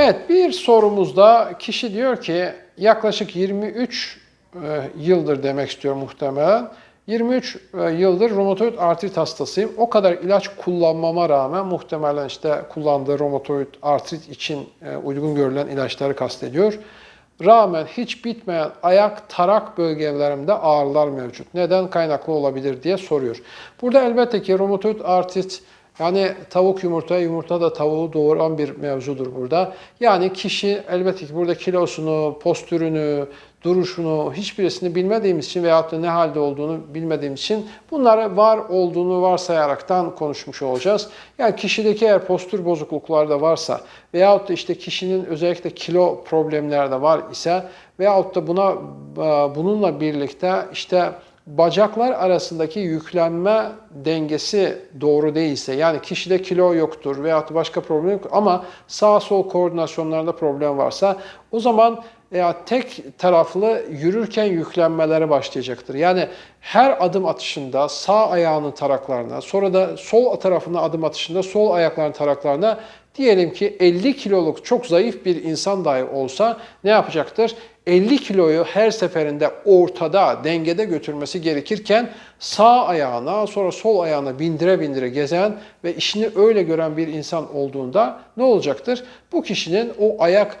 Evet bir sorumuzda kişi diyor ki yaklaşık 23 e, yıldır demek istiyor muhtemelen. 23 e, yıldır romatoid artrit hastasıyım. O kadar ilaç kullanmama rağmen muhtemelen işte kullandığı romatoid artrit için e, uygun görülen ilaçları kastediyor. Rağmen hiç bitmeyen ayak tarak bölgelerimde ağrılar mevcut. Neden kaynaklı olabilir diye soruyor. Burada elbette ki romatoid artrit yani tavuk yumurta, yumurta da tavuğu doğuran bir mevzudur burada. Yani kişi elbette ki burada kilosunu, postürünü, duruşunu hiçbirisini bilmediğimiz için veyahut da ne halde olduğunu bilmediğimiz için bunları var olduğunu varsayaraktan konuşmuş olacağız. Yani kişideki eğer postür bozuklukları da varsa veyahut da işte kişinin özellikle kilo problemleri de var ise veyahut da buna bununla birlikte işte bacaklar arasındaki yüklenme dengesi doğru değilse yani kişide kilo yoktur veyahut başka problem yok ama sağ sol koordinasyonlarda problem varsa o zaman ya tek taraflı yürürken yüklenmeleri başlayacaktır. Yani her adım atışında sağ ayağının taraklarına, sonra da sol tarafına adım atışında sol ayaklarının taraklarına diyelim ki 50 kiloluk çok zayıf bir insan dahi olsa ne yapacaktır? 50 kiloyu her seferinde ortada, dengede götürmesi gerekirken sağ ayağına sonra sol ayağına bindire bindire gezen ve işini öyle gören bir insan olduğunda ne olacaktır? Bu kişinin o ayak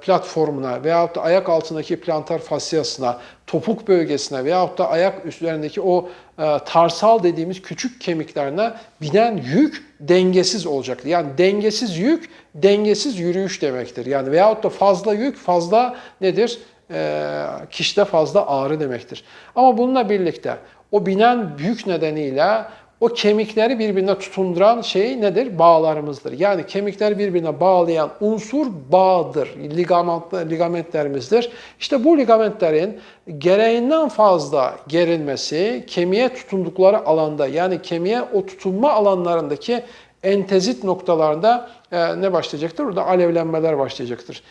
platformuna veyahut da ayak altındaki plantar fasyasına, topuk bölgesine veyahut da ayak üstlerindeki o e, tarsal dediğimiz küçük kemiklerine binen yük dengesiz olacaktır. Yani dengesiz yük, dengesiz yürüyüş demektir. Yani veyahut da fazla yük, fazla nedir? E, kişide fazla ağrı demektir. Ama bununla birlikte o binen yük nedeniyle o kemikleri birbirine tutunduran şey nedir? Bağlarımızdır. Yani kemikleri birbirine bağlayan unsur bağdır. Ligament, ligamentlerimizdir. İşte bu ligamentlerin gereğinden fazla gerilmesi kemiğe tutundukları alanda yani kemiğe o tutunma alanlarındaki entezit noktalarında e, ne başlayacaktır? Orada alevlenmeler başlayacaktır.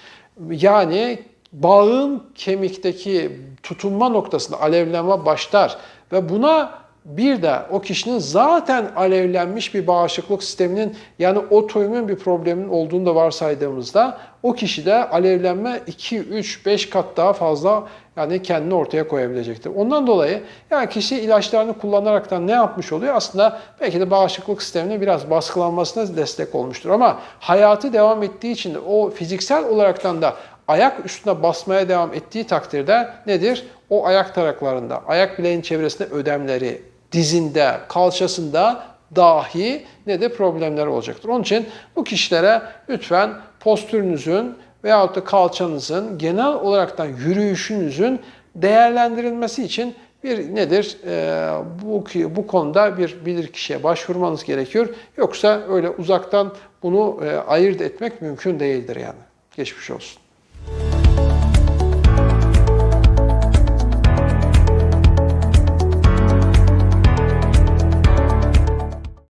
Yani bağın kemikteki tutunma noktasında alevlenme başlar ve buna bir de o kişinin zaten alevlenmiş bir bağışıklık sisteminin yani otoimmün bir problemin olduğunu da varsaydığımızda o kişide alevlenme 2, 3, 5 kat daha fazla yani kendini ortaya koyabilecektir. Ondan dolayı yani kişi ilaçlarını kullanaraktan ne yapmış oluyor? Aslında belki de bağışıklık sisteminin biraz baskılanmasına destek olmuştur. Ama hayatı devam ettiği için o fiziksel olaraktan da ayak üstüne basmaya devam ettiği takdirde nedir? O ayak taraklarında, ayak bileğin çevresinde ödemleri, dizinde, kalçasında dahi ne de problemler olacaktır. Onun için bu kişilere lütfen postürünüzün veyahut da kalçanızın genel olaraktan yürüyüşünüzün değerlendirilmesi için bir nedir? Ee, bu, bu konuda bir bilir kişiye başvurmanız gerekiyor. Yoksa öyle uzaktan bunu e, ayırt etmek mümkün değildir yani. Geçmiş olsun.